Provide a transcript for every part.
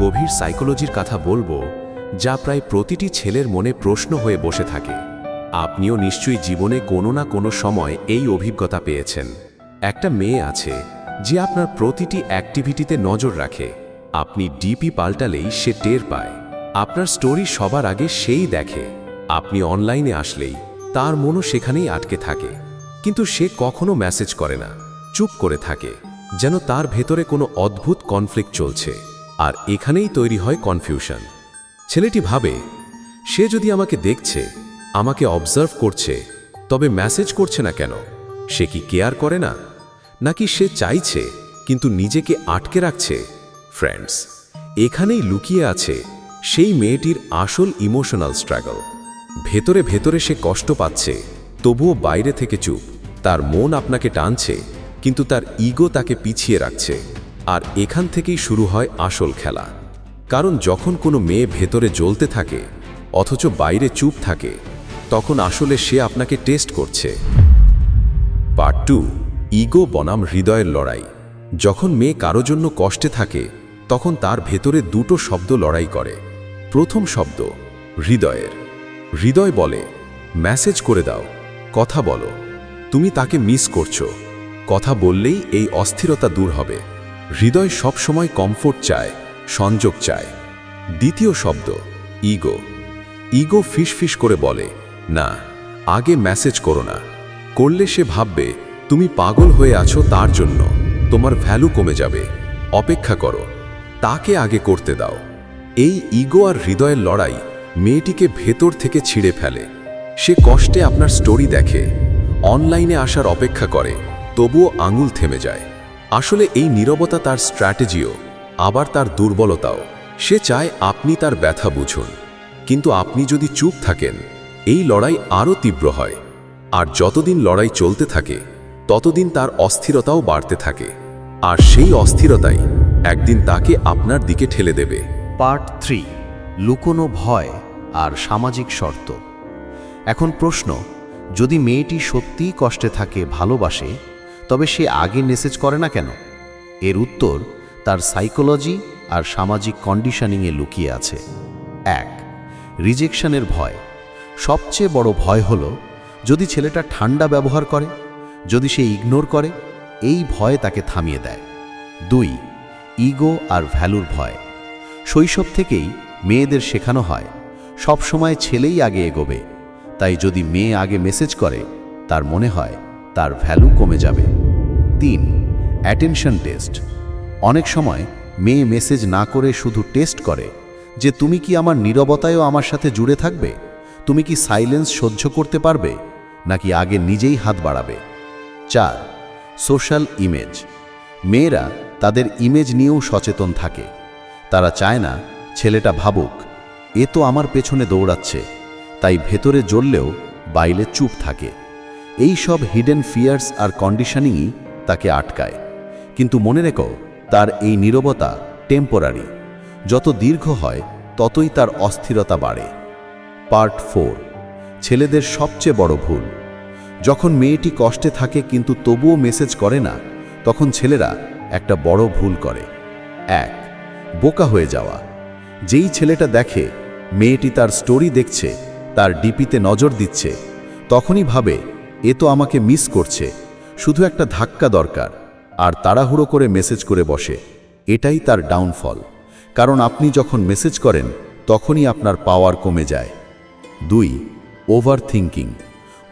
গভীর সাইকোলজির কথা বলব, যা প্রায় প্রতিটি ছেলের মনে প্রশ্ন হয়ে বসে থাকে। আপনিও নিশ্চয়ই জীবনে কোনো না কোনো সময় এই অভিজ্ঞতা পেয়েছেন। একটা মেয়ে আছে, যে আপনার প্রতিটি অ্যাক্টিভিটিতে নজর রাখে। আপনি ডিপি পাল্টালেই সে টের পায়। আপনার স্টোরি সবার আগে সেই দেখে। আপনি অনলাইনে আসলেই তার মনও সেখানেই আটকে থাকে। কিন্তু সে কখনো মেসেজ করে না, চুপ করে থাকে, যেন তার ভেতরে কোনো অদ্ভুত কনফ্লিক্ট চলছে। আর এখানেই তৈরি হয় কনফিউশন ছেলেটি ভাবে, সে যদি আমাকে দেখছে, আমাকে অবজার্ভ করছে, তবে মেসেজ করছে না কেন? সে কি কেয়ার করে না? নাকি সে চাইছে, কিন্তু নিজেকে আটকে রাখছে? ফ্রেন্ডস এখানেই লুকিয়ে আছে সেই মেয়েটির আসল ইমোশনাল স্ট্রাগল ভেতরে ভেতরে সে কষ্ট পাচ্ছে, তবুও বাইরে থেকে চুপ। তার মন আপনাকে টানছে, কিন্তু তার ইগো তাকে পিছিয়ে রাখছে। আর এখান থেকেই শুরু হয় আসল খেলা। কারণ যখন কোনো মেয়ে ভেতরে জ্বলতে থাকে, অথচ বাইরে চুপ থাকে, তখন আসলে সে আপনাকে টেস্ট করছে। পার্ট টু, ইগো বনাম হৃদয়ের লড়াই। যখন মেয়ে কারও জন্য কষ্টে থাকে, তখন তার ভেতরে দুটো শব্দ লড়াই করে। প্রথম শব্দ, হৃদয়ের। হৃদয় বলে, মেসেজ করে দাও, কথা বলো। তুমি তাকে মিস করছ। কথা বললেই এই অস্থিরতা দূর হবে। হৃদয় সবসময় কমফোর্ট চায়, সংযোগ চায়। দ্বিতীয় শব্দ, ইগো। ইগো ফিস ফিস করে বলে, না, আগে মেসেজ করো না। করলে সে ভাববে, তুমি পাগল হয়ে আছো তার জন্য। তোমার ভ্যালু কমে যাবে। অপেক্ষা করো। তাকে আগে করতে দাও। এই ইগো আর হৃদয়ের লড়াই মেয়েটিকে ভেতর থেকে ছিঁড়ে ফেলে। সে কষ্টে আপনার স্টোরি দেখে। অনলাইনে আসার অপেক্ষা করে, তবুও আঙুল থেমে যায়। আসলে এই নীরবতা তার স্ট্র্যাটেজিও, আবার তার দুর্বলতাও। সে চায় আপনি তার ব্যথা বুঝুন। কিন্তু আপনি যদি চুপ থাকেন, এই লড়াই আরও তীব্র হয়। আর যতদিন লড়াই চলতে থাকে, ততদিন তার অস্থিরতাও বাড়তে থাকে। আর সেই অস্থিরতাই একদিন তাকে আপনার দিকে ঠেলে দেবে। পার্ট থ্রি, লুকোনো ভয় আর সামাজিক শর্ত। এখন প্রশ্ন, যদি মেয়েটি সত্যিই কষ্টে থাকে, ভালোবাসে তবে সে আগে মেসেজ করে না কেন? এর উত্তর, তার সাইকোলজি আর সামাজিক কন্ডিশনিংয়ে লুকিয়ে আছে। এক, রিজেকশনের ভয়। সবচেয়ে বড় ভয় হলো, যদি ছেলেটা ঠান্ডা ব্যবহার করে, যদি সে ইগনোর করে, এই ভয় তাকে থামিয়ে দেয়। দুই, ইগো আর ভ্যালুর ভয়। শৈশব থেকেই মেয়েদের শেখানো হয়, সবসময় ছেলেই আগে এগোবে। তাই যদি মেয়ে আগে মেসেজ করে, তার মনে হয় তার ভ্যালু কমে যাবে। তিন অ্যাটেনশন টেস্ট অনেক সময় মেয়ে মেসেজ না করে শুধু টেস্ট করে যে, তুমি কি আমার নীরবতায়ও আমার সাথে জুড়ে থাকবে? তুমি কি সাইলেন্স সহ্য করতে পারবে? নাকি আগে নিজেই হাত বাড়াবে? চার সোশ্যাল ইমেজ মেয়েরা তাদের ইমেজ নিয়েও সচেতন থাকে। তারা চায় না, ছেলেটা ভাবুক, এ তো আমার পেছনে দৌড়াচ্ছে। তাই ভেতরে জ্বললেও বাইলে চুপ থাকে। এই সব হিডেন ফিয়ার্স আর কন্ডিশনিংই তাকে আটকায়। কিন্তু মনে রেখো, তার এই নীরবতা টেম্পোরারি যত দীর্ঘ হয়, ততই তার অস্থিরতা বাড়ে। পার্ট ফোর ছেলেদের সবচেয়ে বড় ভুল। যখন মেয়েটি কষ্টে থাকে কিন্তু তবুও মেসেজ করে না, তখন ছেলেরা একটা বড় ভুল করে। এক, বোকা হয়ে যাওয়া। যেই ছেলেটা দেখে মেয়েটি তার স্টোরি দেখছে, তার ডিপিতে নজর দিচ্ছে, তখনই ভাবে এ তো আমাকে মিস করছে। শুধু একটা ধাক্কা দরকার। আর তাড়াহুড়ো করে মেসেজ করে বসে। এটাই তার ডাউনফল। কারণ আপনি যখন মেসেজ করেন, তখনই আপনার পাওয়ার কমে যায়। দুই ওভার থিঙ্কিং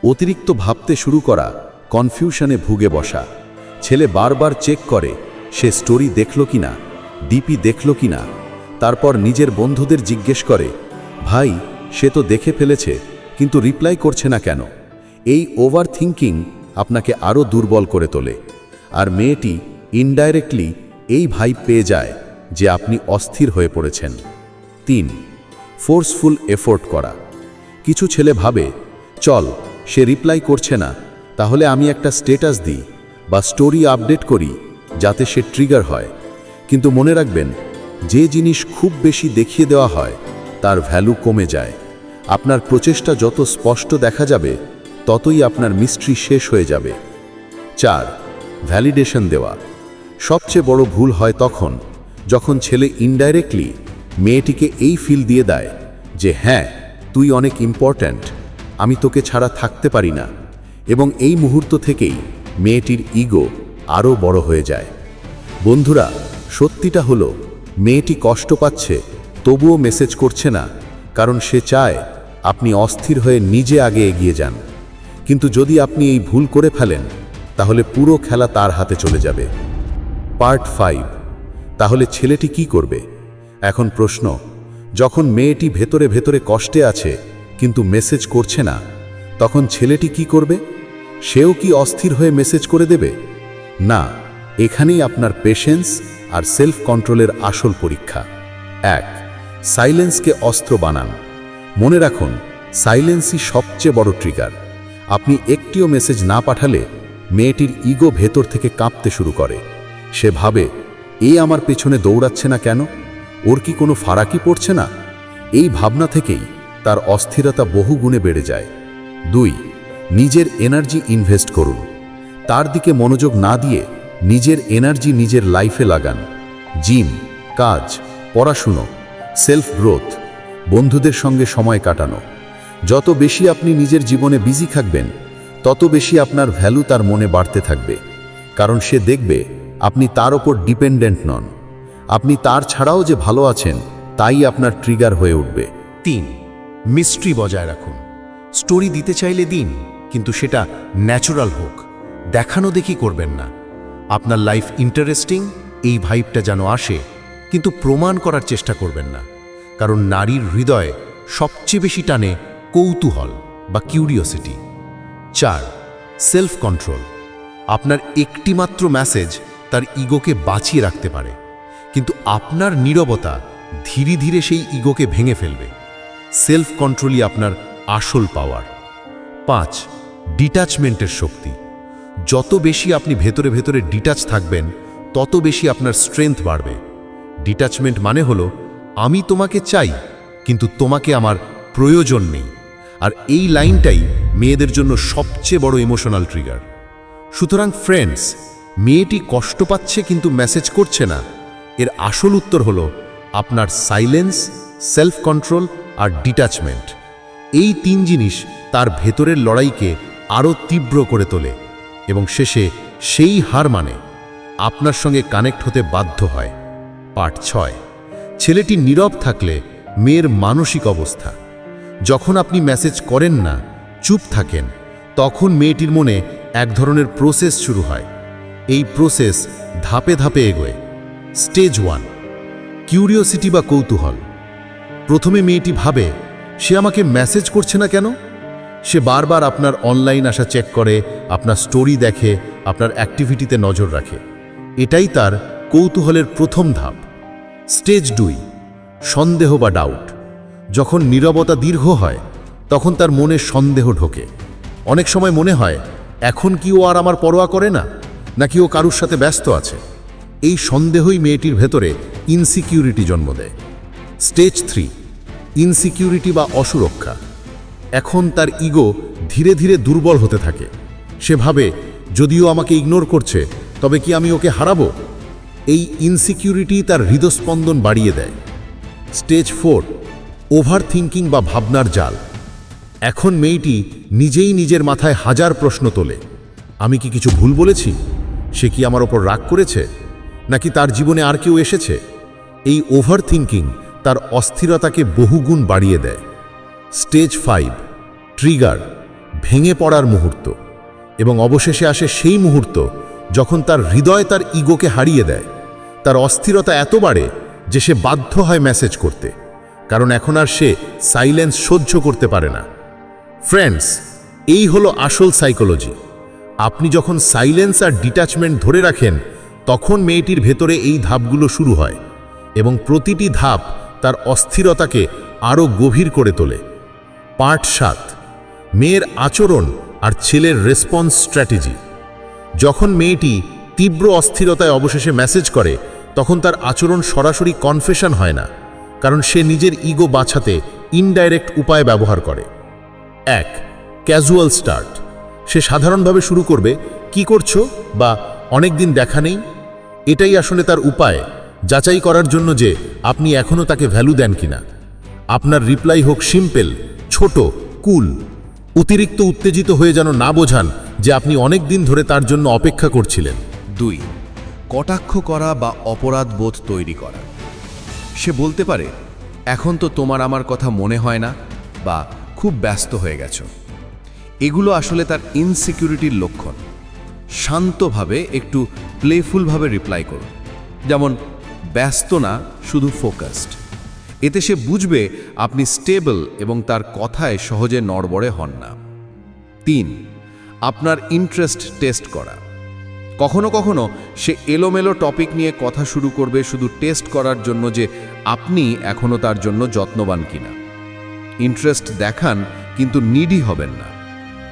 অতিরিক্ত ভাবতে শুরু করা, কনফিউশনে ভুগে বসা। ছেলে বারবার চেক করে, সে স্টোরি দেখল কিনা ডিপি দেখল কিনা তারপর নিজের বন্ধুদের জিজ্ঞেস করে, ভাই, সে তো দেখে ফেলেছে, কিন্তু রিপ্লাই করছে না কেন? এই ওভার থিঙ্কিং আপনাকে আরও দুর্বল করে তোলে। আর মেয়েটি ইনডাইরেক্টলি এই ভাই পেয়ে যায় যে আপনি অস্থির হয়ে পড়েছেন। তিন ফোর্সফুল এফোর্ট করা। কিছু ছেলে ভাবে, চল, সে রিপ্লাই করছে না, তাহলে আমি একটা স্টেটাস দিই বা স্টোরি আপডেট করি যাতে সে ট্রিগার হয়। কিন্তু মনে রাখবেন, যে জিনিস খুব বেশি দেখিয়ে দেওয়া হয়, তার ভ্যালু কমে যায়। আপনার প্রচেষ্টা যত স্পষ্ট দেখা যাবে ততই আপনার মিস্ট্রি শেষ হয়ে যাবে। চার ভ্যালিডেশন দেওয়া। সবচেয়ে বড় ভুল হয় তখন, যখন ছেলে ইনডাইরেক্টলি মেয়েটিকে এই ফিল দিয়ে দেয় যে হ্যাঁ তুই অনেক ইম্পর্ট্যান্ট আমি তোকে ছাড়া থাকতে পারি না। এবং এই মুহূর্ত থেকেই মেয়েটির ইগো আরও বড় হয়ে যায়। বন্ধুরা, সত্যিটা হলো, মেয়েটি কষ্ট পাচ্ছে, তবুও মেসেজ করছে না, কারণ সে চায় আপনি অস্থির হয়ে নিজে আগে এগিয়ে যান। কিন্তু যদি আপনি এই ভুল করে ফেলেন, তাহলে পুরো খেলা তার হাতে চলে যাবে। Part five. তাহলে ছেলেটি কি করবে? এখন প্রশ্ন, যখন মেয়েটি ভেতরে ভেতরে কষ্টে আছে, কিন্তু মেসেজ করছে না, তখন ছেলেটি কি করবে? সেও কি অস্থির হয়ে মেসেজ করে দেবে? না, এখানেই আপনার পেশেন্স আর সেলফ কন্ট্রোলের আসল পরীক্ষা। এক, সাইলেন্সকে অস্ত্র বানান। মনে রাখুন, সাইলেন্সই সবচেয়ে বড় ট্রিগার। আপনি একটিও মেসেজ না পাঠালে মেয়েটির ইগো ভেতর থেকে কাঁপতে শুরু করে। সে ভাবে, এ আমার পেছনে দৌড়াচ্ছে না কেন? ওর কি কোনো ফারাকি পড়ছে না? এই ভাবনা থেকেই তার অস্থিরতা বহু গুণে বেড়ে যায়। দুই, নিজের এনার্জি ইনভেস্ট করুন। তার দিকে মনোযোগ না দিয়ে নিজের এনার্জি নিজের লাইফে লাগান। জিম, কাজ, পড়াশুনো, সেলফ গ্রোথ, বন্ধুদের সঙ্গে সময় কাটানো। যত বেশি আপনি নিজের জীবনে বিজি থাকবেন, তত বেশি আপনার ভ্যালু তার মনে বাড়তে থাকবে। কারণ সে দেখবে, আপনি তার ওপর ডিপেন্ডেন্ট নন। আপনি তার ছাড়াও যে ভালো আছেন, তাই আপনার ট্রিগার হয়ে উঠবে। তিন, মিস্ট্রি বজায় রাখুন। স্টোরি দিতে চাইলে দিন, কিন্তু সেটা ন্যাচুরাল হোক। দেখানো দেখি করবেন না। আপনার লাইফ ইন্টারেস্টিং, এই ভাইবটা যেন আসে, কিন্তু প্রমাণ করার চেষ্টা করবেন না। কারণ নারীর হৃদয়ে সবচেয়ে বেশি টানে কৌতূহল বা কিউরিওসিটি চার সেলফ কন্ট্রোল আপনার একটিমাত্র মেসেজ তার ইগোকে বাঁচিয়ে রাখতে পারে। কিন্তু আপনার নীরবতা ধীরে ধীরে সেই ইগোকে ভেঙে ফেলবে। সেলফ কন্ট্রোলই আপনার আসল পাওয়ার পাঁচ ডিটাচমেন্টের শক্তি। যত বেশি আপনি ভেতরে ভেতরে ডিটাচ থাকবেন, তত বেশি আপনার স্ট্রেংথ বাড়বে। ডিটাচমেন্ট মানে হলো, আমি তোমাকে চাই, কিন্তু তোমাকে আমার প্রয়োজন নেই। আর এই লাইনটাই মেয়েদের জন্য সবচেয়ে বড় ইমোশনাল ট্রিগার সুতরাং ফ্রেন্ডস মেয়েটি কষ্ট পাচ্ছে কিন্তু মেসেজ করছে না। এর আসল উত্তর হলো আপনার সাইলেন্স সেলফ কন্ট্রোল আর ডিটাচমেন্ট এই তিন জিনিস তার ভেতরের লড়াইকে আরও তীব্র করে তোলে এবং শেষে সেই হার মানে আপনার সঙ্গে কানেক্ট হতে বাধ্য হয়। পার্ট ছয়, ছেলেটি নীরব থাকলে মেয়ের মানসিক অবস্থা। যখন আপনি মেসেজ করেন না, চুপ থাকেন, তখন মেয়েটির মনে এক ধরনের প্রসেস শুরু হয়। এই প্রসেস ধাপে ধাপে এগোয়। স্টেজ ওয়ান কিউরিওসিটি বা কৌতূহল। প্রথমে মেয়েটি ভাবে, সে আমাকে মেসেজ করছে না কেন? সে বারবার আপনার অনলাইন আসা চেক করে, আপনার স্টোরি দেখে, আপনার অ্যাক্টিভিটিতে নজর রাখে। এটাই তার কৌতূহলের প্রথম ধাপ। স্টেজ দুই সন্দেহ বা ডাউট যখন নীরবতা দীর্ঘ হয়, তখন তার মনে সন্দেহ ঢোকে। অনেক সময় মনে হয়, এখন কি ও আর আমার পরোয়া করে না? নাকি ও কারুর সাথে ব্যস্ত আছে? এই সন্দেহই মেয়েটির ভেতরে ইনসিকিউরিটি জন্ম দেয়। স্টেজ থ্রি ইনসিকিউরিটি বা অসুরক্ষা। এখন তার ইগো ধীরে ধীরে দুর্বল হতে থাকে। সে ভাবে, যদিও আমাকে ইগনোর করছে, তবে কি আমি ওকে হারাবো? এই ইনসিকিউরিটি তার হৃদস্পন্দন বাড়িয়ে দেয়। স্টেজ ফোর ওভার থিঙ্কিং বা ভাবনার জাল। এখন মেয়েটি নিজেই নিজের মাথায় হাজার প্রশ্ন তোলে। আমি কি কিছু ভুল বলেছি? সে কি আমার ওপর রাগ করেছে? নাকি তার জীবনে আর কেউ এসেছে? এই ওভার থিঙ্কিং তার অস্থিরতাকে বহুগুণ বাড়িয়ে দেয়। স্টেজ ফাইভ, ট্রিগার, ভেঙে পড়ার মুহূর্ত। এবং অবশেষে আসে সেই মুহূর্ত যখন তার হৃদয় তার ইগোকে হারিয়ে দেয়। তার অস্থিরতা এত বাড়ে যে সে বাধ্য হয় মেসেজ করতে। কারণ এখন আর সে সাইলেন্স সহ্য করতে পারে না। ফ্রেন্ডস এই হলো আসল সাইকোলজি আপনি যখন সাইলেন্স আর ডিটাচমেন্ট ধরে রাখেন, তখন মেয়েটির ভেতরে এই ধাপগুলো শুরু হয় এবং প্রতিটি ধাপ তার অস্থিরতাকে আরও গভীর করে তোলে। পার্ট সাত, মেয়ের আচরণ আর ছেলের রেসপন্স স্ট্র্যাটেজি যখন মেয়েটি তীব্র অস্থিরতায় অবশেষে মেসেজ করে, তখন তার আচরণ সরাসরি কনফেশন হয় না। কারণ সে নিজের ইগো বাঁচাতে ইনডাইরেক্ট উপায় ব্যবহার করে। এক, ক্যাজুয়াল স্টার্ট। সে সাধারণভাবে শুরু করবে, কি করছ? বা, অনেক দিন দেখা নেই? এটাই আসলে তার উপায়, যাচাই করার জন্য যে আপনি এখনও তাকে ভ্যালু দেন কিনা আপনার রিপ্লাই হোক সিম্পল, ছোট, কুল। অতিরিক্ত উত্তেজিত হয়ে যেন না বোঝান যে আপনি অনেক দিন ধরে তার জন্য অপেক্ষা করছিলেন। দুই, কটাক্ষ করা বা অপরাধ বোধ তৈরি করা। সে বলতে পারে, এখন তো তোমার আমার কথা মনে হয় না বা খুব ব্যস্ত হয়ে গেছো। এগুলো আসলে তার ইনসিকিউরিটির লক্ষণ। শান্তভাবে একটু প্লেফুলভাবে রিপ্লাই করুন যেমন, ব্যস্ত না, শুধু ফোকাসড এতে সে বুঝবে আপনি স্টেবল এবং তার কথায় সহজে নড়বড়ে হন না। তিন, আপনার ইন্টারেস্ট টেস্ট করা। কখনো কখনো সে এলোমেলো টপিক নিয়ে কথা শুরু করবে শুধু টেস্ট করার জন্য যে আপনি এখনও তার জন্য যত্নবান কিনা। ইন্টারেস্ট দেখান, কিন্তু নিডি হবেন না।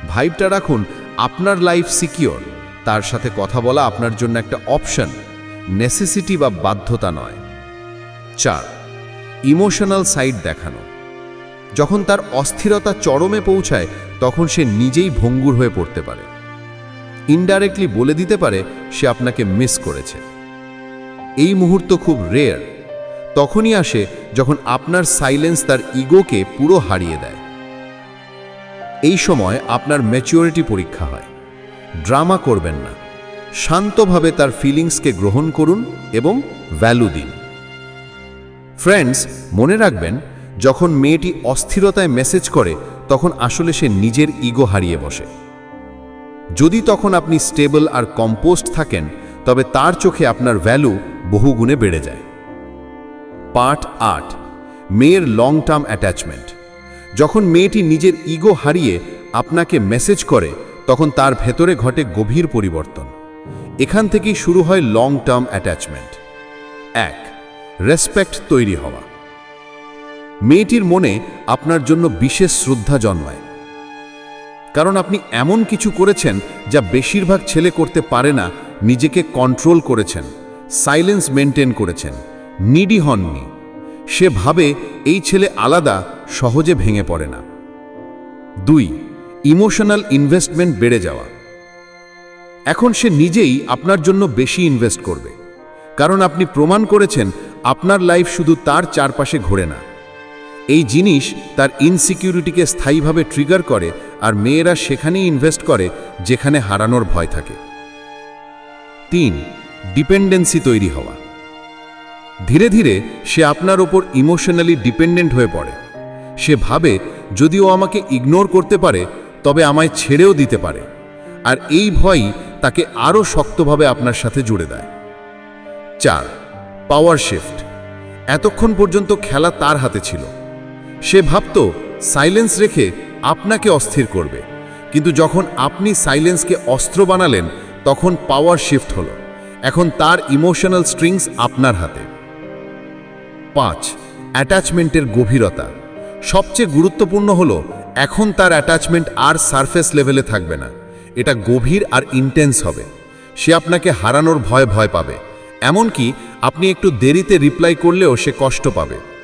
ভাইবটা রাখুন, আপনার লাইফ সিকিওর। তার সাথে কথা বলা আপনার জন্য একটা অপশন, নেসেসিটি বা বাধ্যতা নয়। চার, ইমোশনাল সাইড দেখানো। যখন তার অস্থিরতা চরমে পৌঁছায়, তখন সে নিজেই ভঙ্গুর হয়ে পড়তে পারে। ইনডাইরেক্টলি বলে দিতে পারে সে আপনাকে মিস করেছে। এই মুহূর্ত খুব রেয়ার তখনই আসে যখন আপনার সাইলেন্স তার ইগোকে পুরো হারিয়ে দেয়। এই সময় আপনার ম্যাচিওরিটি পরীক্ষা হয়। ড্রামা করবেন না। শান্তভাবে তার ফিলিংসকে গ্রহণ করুন এবং ভ্যালু দিন। ফ্রেন্ডস মনে রাখবেন, যখন মেয়েটি অস্থিরতায় মেসেজ করে, তখন আসলে সে নিজের ইগো হারিয়ে বসে। যদি তখন আপনি স্টেবল আর কম্পোস্ট থাকেন, তবে তার চোখে আপনার ভ্যালু বহুগুণে বেড়ে যায়। পার্ট আট, মেয়ের লং টার্ম অ্যাটাচমেন্ট যখন মেয়েটি নিজের ইগো হারিয়ে আপনাকে মেসেজ করে, তখন তার ভেতরে ঘটে গভীর পরিবর্তন। এখান থেকেই শুরু হয় লং টার্ম অ্যাটাচমেন্ট এক রেসপেক্ট তৈরি হওয়া। মেয়েটির মনে আপনার জন্য বিশেষ শ্রদ্ধা জন্মায়। কারণ আপনি এমন কিছু করেছেন যা বেশিরভাগ ছেলে করতে পারে না, নিজেকে কন্ট্রোল করেছেন সাইলেন্স মেনটেন করেছেন নিডি হননি। সে ভাবে এই ছেলে আলাদা, সহজে ভেঙে পড়ে না। দুই ইমোশনাল ইনভেস্টমেন্ট বেড়ে যাওয়া। এখন সে নিজেই আপনার জন্য বেশি ইনভেস্ট করবে। কারণ আপনি প্রমাণ করেছেন, আপনার লাইফ শুধু তার চারপাশে ঘোরে না। এই জিনিস তার ইনসিকিউরিটিকে স্থায়ীভাবে ট্রিগার করে আর মেয়েরা সেখানেই ইনভেস্ট করে, যেখানে হারানোর ভয় থাকে। তিন ডিপেন্ডেন্সি তৈরি হওয়া। ধীরে ধীরে সে আপনার ওপর ইমোশনালি ডিপেন্ডেন্ট হয়ে পড়ে। সে ভাবে যদি ও আমাকে ইগনোর করতে পারে, তবে আমায় ছেড়েও দিতে পারে। আর এই ভয়ই তাকে আরও শক্তভাবে আপনার সাথে জুড়ে দেয়। চার পাওয়ার শিফট এতক্ষণ পর্যন্ত খেলা তার হাতে ছিল। সে ভাবত সাইলেন্স রেখে আপনাকে অস্থির করবে। কিন্তু যখন আপনি সাইলেন্সকে অস্ত্র বানালেন, তখন পাওয়ার শিফট হলো। এখন তার ইমোশনাল স্ট্রিংস আপনার হাতে। পাঁচ, অ্যাটাচমেন্টের গভীরতা। সবচেয়ে গুরুত্বপূর্ণ হলো, এখন তার অ্যাটাচমেন্ট আর সারফেস লেভেলে থাকবে না। এটা গভীর আর ইন্টেন্স হবে। সে আপনাকে হারানোর ভয় ভয় পাবে। এমনকি আপনি একটু দেরিতে রিপ্লাই করলেও সে কষ্ট পাবে।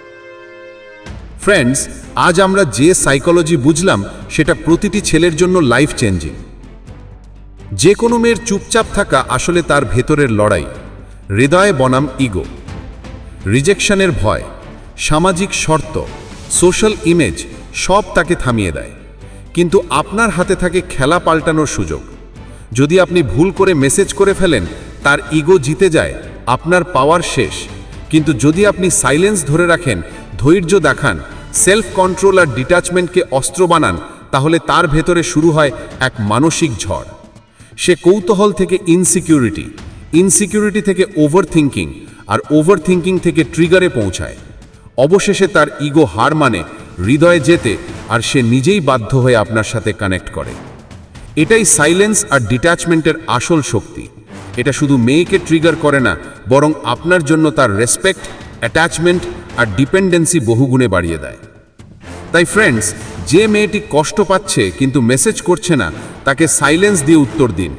ফ্রেন্ডস আজ আমরা যে সাইকোলজি বুঝলাম, সেটা প্রতিটি ছেলের জন্য লাইফ চেঞ্জিং যে কোনো মেয়ের চুপচাপ থাকা আসলে তার ভেতরের লড়াই। হৃদয়ে বনাম ইগো রিজেকশনের ভয়, সামাজিক শর্ত সোশ্যাল ইমেজ সব তাকে থামিয়ে দেয়। কিন্তু আপনার হাতে থাকে খেলা পাল্টানোর সুযোগ। যদি আপনি ভুল করে মেসেজ করে ফেলেন, তার ইগো জিতে যায়, আপনার পাওয়ার শেষ। কিন্তু যদি আপনি সাইলেন্স ধরে রাখেন, ধৈর্য দেখান সেলফ কন্ট্রোল আর ডিটাচমেন্টকে অস্ত্র বানান, তাহলে তার ভেতরে শুরু হয় এক মানসিক ঝড়। সে কৌতূহল থেকে ইনসিকিউরিটি ইনসিকিউরিটি থেকে ওভার থিঙ্কিং আর ওভার থিঙ্কিং থেকে ট্রিগারে পৌঁছায়। অবশেষে তার ইগো হার মানে হৃদয়ে যেতে আর সে নিজেই বাধ্য হয়ে আপনার সাথে কানেক্ট করে। এটাই সাইলেন্স আর ডিট্যাচমেন্টের আসল শক্তি। এটা শুধু মেয়েকে ট্রিগার করে না, বরং আপনার জন্য তার রেসপেক্ট অ্যাটাচমেন্ট আর ডিপেন্ডেন্সি বহুগুণে বাড়িয়ে দেয়। তাই ফ্রেন্ডস যে মেয়েটি কষ্ট পাচ্ছে কিন্তু মেসেজ করছে না, তাকে সাইলেন্স দিয়ে উত্তর দিন।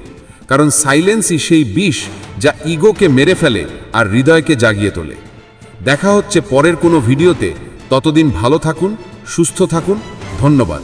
কারণ সাইলেন্সই সেই বিষ যা ইগোকে মেরে ফেলে আর হৃদয়কে জাগিয়ে তোলে। দেখা হচ্ছে পরের কোনো ভিডিওতে। ততদিন ভালো থাকুন, সুস্থ থাকুন, ধন্যবাদ।